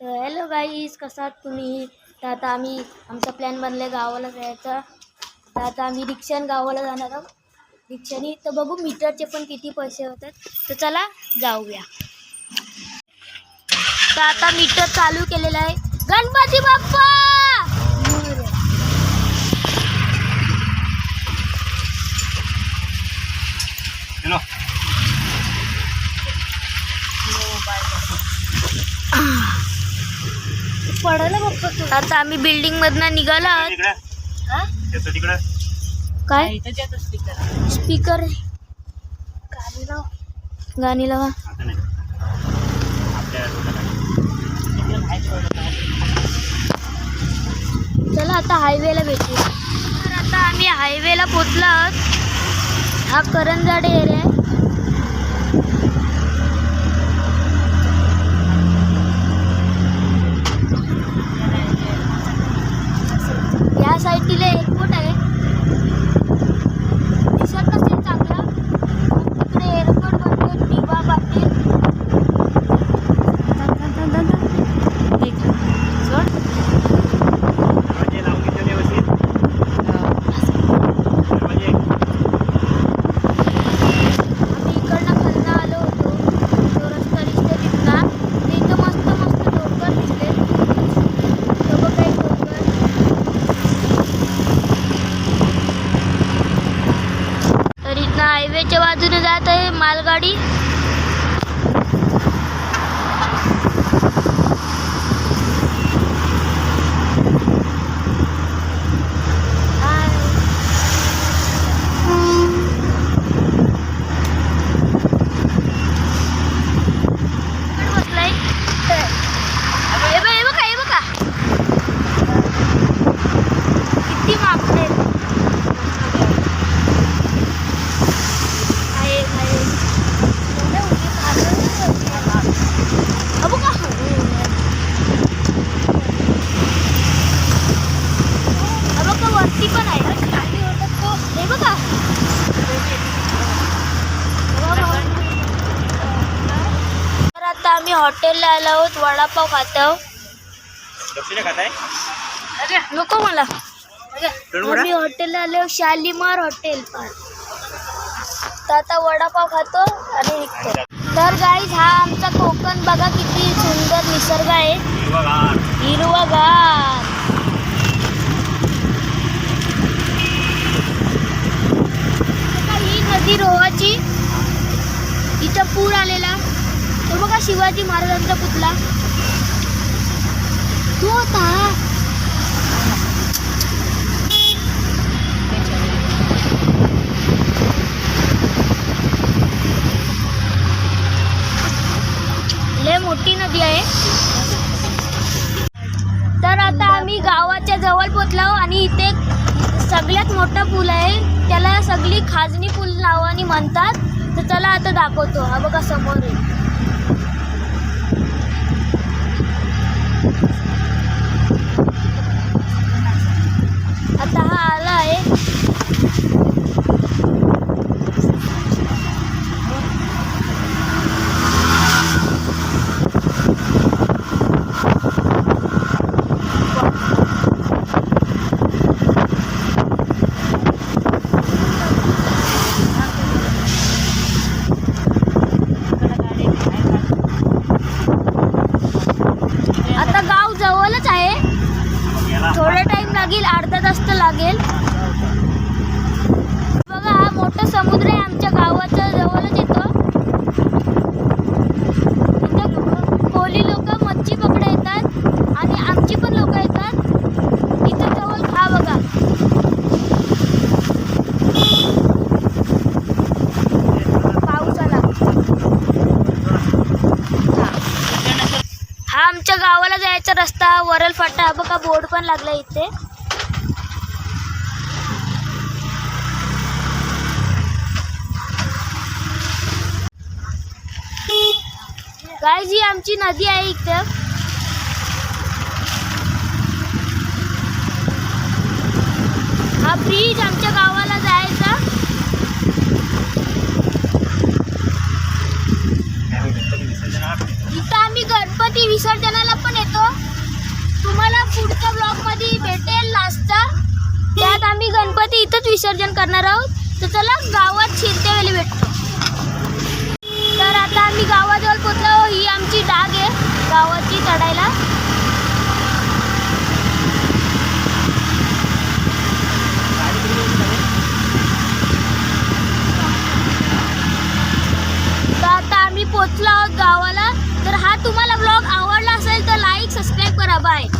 तर hello guys कसा आहात तुम्ही? तर आता आम्ही आमचा प्लॅन बनला गावाला जायचा. तर आता आम्ही रिक्षाने गावाला जाणार आहोत. रिक्षाने तर बघू मीटरचे पण किती पैसे होतात. तर चला जाऊया. तर आता मीटर चालू केलेलं आहे. गणपती बाप्पा मोरया. हॅलो आता आम्ही बिल्डिंग मधनं निघालो काय? स्पीकर गाणी लावा. गाणी लावा. आता नाही. आपल्या रोडला चला आता हायवेला भेटू तर आता आम्ही हायवेला पोचलो आहोत. हा करंजाडे एरिया आहे हायवेच्या बाजूने जात आहे मालगाडी बसलाय हे बघ हे बघा हे बघा किती मापले आहे आहे एवढ्या उडी मारलं. हा बघा. हा बघा वरती पण आहे हे बघा तर आता आम्ही हॉटेलला आलो आहोत वडापाव खात. नको मला? आम्ही हॉटेलला आलो शालीमार हॉटेल पण तर आता वडापाव खातो आणि निघतो. तर गाईज हा आमचा कोकण बघा किती सुंदर निसर्ग आहे. हिरवागार. हिरवागार बघा, ही नदी रोहाची इथं पूर आलेला तो बघा शिवाजी महाराजांचा पुतळा तो होता लय मोठी नदी आहे. तर आता आम्ही गावाच्या जवळ पोचलो आणि इथे सगळ्यात मोठा पूल आहे. त्याला सगळी खाजणी पूल नावाने म्हणतात. तर चला आता दाखवतो. हा बघा समोर आहे आता हा आला आहे आता गाव जवळच आहे याला थोडा टाइम लागेल अर्धा तास तर लागेल. बघा हा मोठा समुद्र आहे आमच्या गावाच्या जवळच येतो. इथं कोली लोक मच्छी पकडा येतात आणि आमची पण लोक येतात. इथं जवळ हा बघा. पाऊस आला. हा आमच्या गावाला जायचा रस्ता वरल फाटा बघा बोर्ड पण लागला इथे. काय जी आमची नदी आहे इथं. हा ब्रिज आमच्या गावाला जायचा. इथं आम्ही गणपती विसर्जनाला पण येतो. तुम्हाला पुढच्या मध्ये भेटेल नाश्ता त्यात आम्ही गणपती इथंच विसर्जन करणार आहोत. तर चला गावात शिरते वेळी भेटतो तर आता आम्ही गावाजवळ पोचलो ही आमची डाग आहे गावाची चढायला तर आता आम्ही